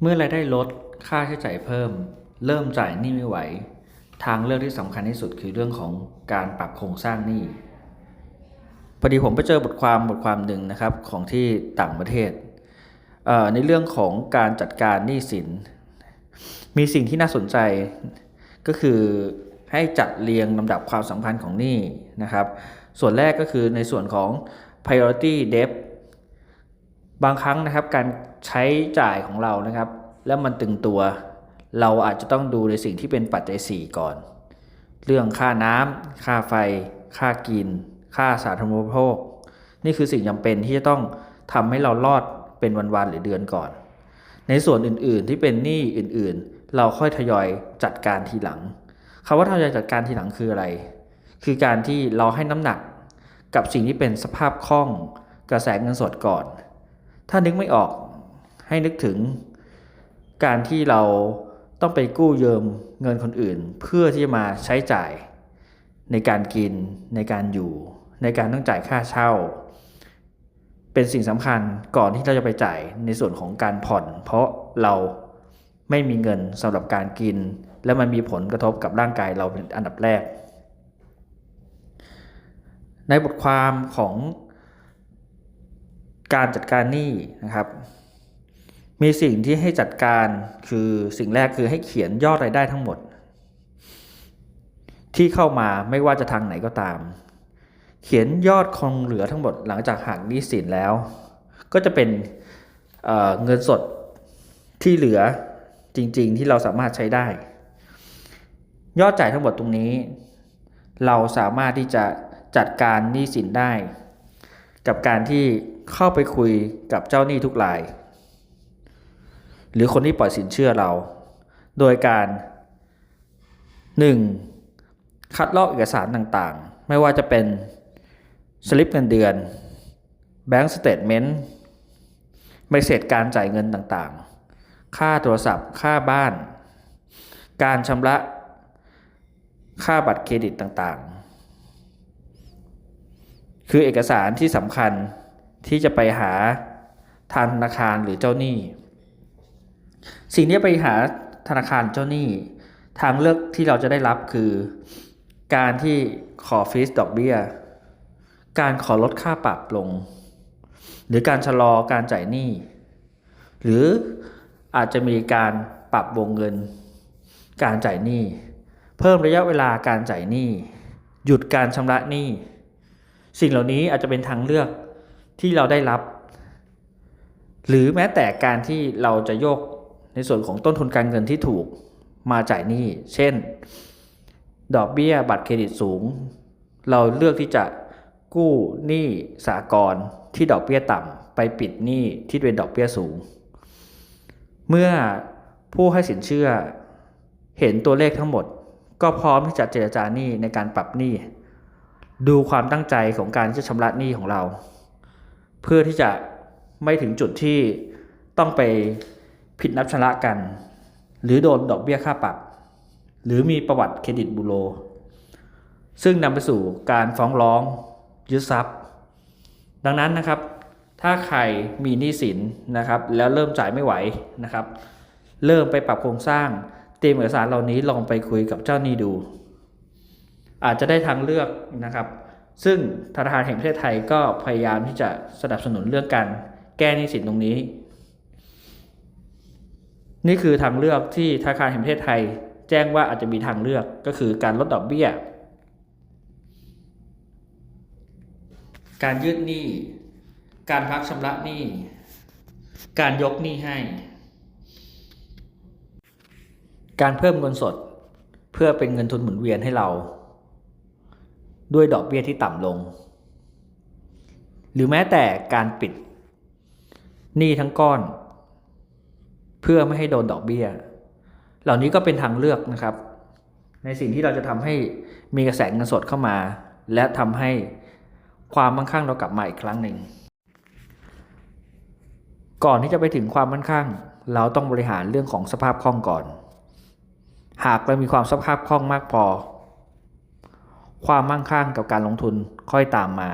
เมื่อรายได้ลดค่าใช้จ่ายเพิ่ม เริ่มจ่ายหนี้ไม่ไหว ทางเลือกที่สำคัญที่สุดคือเรื่องของการปรับโครงสร้างหนี้พอดีผมไปเจอบทความบทความหนึ่งนะครับของที่ต่างประเทศเในเรื่องของการจัดการหนี้สิน มีสิ่งที่น่าสนใจก็คือให้จัดเรียงลำดับความสำคัญของหนี้นะครับ ส่วนแรกก็คือในส่วนของ priority debt บางครั้งนะครับการใช้จ่ายของเรานะครับ แล้วมันตึงตัว เราอาจจะต้องดูในสิ่งที่เป็นปัจจัย 4 ก่อน เรื่องค่าน้ำค่าไฟ ค่ากิน ค่าสาธารณูปโภค นี่คือสิ่งจำเป็นที่จะต้องทำให้เรารอดเป็นวันๆหรือเดือนก่อน ในส่วนอื่นๆที่เป็นหนี้อื่นๆ เราค่อยทยอยจัดการทีหลังคำว่าทยอยจัดการทีหลังคืออะไร คือการที่เราให้น้ำหนักกับสิ่งที่เป็นสภาพคล่องกระแสเงินสดก่อน ถ้านึกไม่ออกให้นึกถึงการที่เราต้องไปกู้ยืมเงินคนอื่น เพื่อที่จะมาใช้จ่ายในการกินในการอยู่ ในการต้องจ่ายค่าเช่า เป็นสิ่งสำคัญก่อนที่เราจะไปจ่ายในส่วนของการผ่อน เพราะเราไม่มีเงินสำหรับการกิน และมันมีผลกระทบกับร่างกายเราเป็นอันดับแรก ในบทความของ การจัดการหนี้นะครับ มีสิ่งที่ให้จัดการคือสิ่งแรกคือให้เขียนยอดรายได้ทั้งหมด ที่เข้ามาไม่ว่าจะทางไหนก็ตาม เขียนยอดคงเหลือทั้งหมดหลังจากหักหนี้สินแล้ว ก็จะเป็นเเงินสดที่เหลือจริง ๆ ที่เราสามารถใช้ได้ ยอดจ่ายทั้งหมดตรงนี้ เราสามารถที่จะจัดการหนี้สินได้ กับการที่เข้าไปคุยกับเจ้าหนี้ทุกราย หรือคนที่ปล่อยสินเชื่อเรา โดยการ 1. คัดลอกเอกสารต่างๆ ไม่ว่าจะเป็นสลิปเงินเดือนแบงก์สเตทเมนต์ใบเสร็จการจ่ายเงินต่างๆ ค่าโทรศัพท์ ค่าบ้าน การชำระ ค่าบัตรเครดิตต่างๆ คือเอกสารที่สำคัญที่จะไปหาทางธนาคารหรือเจ้าหนี้ สิ่งนี้ไปหาธนาคารเจ้าหนี้ ทางเลือกที่เราจะได้รับคือ การที่ขอฟีสดอกเบี้ย การขอลดค่าปรับลง หรือการชะลอการจ่ายหนี้ หรืออาจจะมีการปรับวงเงิน การจ่ายหนี้ เพิ่มระยะเวลาการจ่ายหนี้ หยุดการชำระหนี้ สิ่งเหล่านี้อาจจะเป็นทางเลือกที่เราได้รับ หรือแม้แต่การที่เราจะโยกในส่วนของต้นทุนการเงินที่ถูกมาจ่ายหนี้ เช่น ดอกเบี้ยบัตรเครดิตสูง เราเลือกที่จะกู้หนี้สากลที่ดอกเบี้ยต่ำไปปิดหนี้ที่เป็นดอกเบี้ยสูง เมื่อผู้ให้สินเชื่อเห็นตัวเลขทั้งหมด ก็พร้อมที่จะเจรจาหนี้ในการปรับหนี้ ดูความตั้งใจของการที่จะชำระหนี้ของเรา เพื่อที่จะไม่ถึงจุดที่ต้องไปผิดนัดชำระกัน หรือโดนดอกเบี้ยค่าปรับหรือมีประวัติเครดิตบูโร ซึ่งนำไปสู่การฟ้องร้องยึดทรัพย์ ดังนั้นนะครับ ถ้าใครมีหนี้สินนะครับ แล้วเริ่มจ่ายไม่ไหวนะครับ เริ่มไปปรับโครงสร้างเตรียมเอกสารเหล่านี้ลองไปคุยกับเจ้าหนี้ดู อาจจะได้ทางเลือกนะครับซึ่งธนาคารแห่งประเทศไทยก็พยายามที่จะสนับสนุนเรื่องการแก้หนี้สินตรงนี้ นี่คือทางเลือกที่ธนาคารแห่งประเทศไทย แจ้งว่าอาจจะมีทางเลือกก็คือการลดดอกเบี้ย การยืดหนี้ การพักชำระหนี้ การยกหนี้ให้ การเพิ่มเงินสดเพื่อเป็นเงินทุนหมุนเวียนให้เรา ด้วยดอกเบี้ยที่ต่ำลง หรือแม้แต่การปิดหนี้ทั้งก้อน เพื่อไม่ให้โดนดอกเบี้ย เหล่านี้ก็เป็นทางเลือกนะครับ ในสิ่งที่เราจะทำให้มีกระแสเงินสดเข้ามา และทำให้ความมั่งคั่งเรากลับมาอีกครั้งหนึ่ง ก่อนที่จะไปถึงความมั่นคั่ง เราต้องบริหารเรื่องของสภาพคล่องก่อน หากเรามีความสภาพคล่องมากพอ ความมั่งคั่งกับการลงทุนค่อยตามมา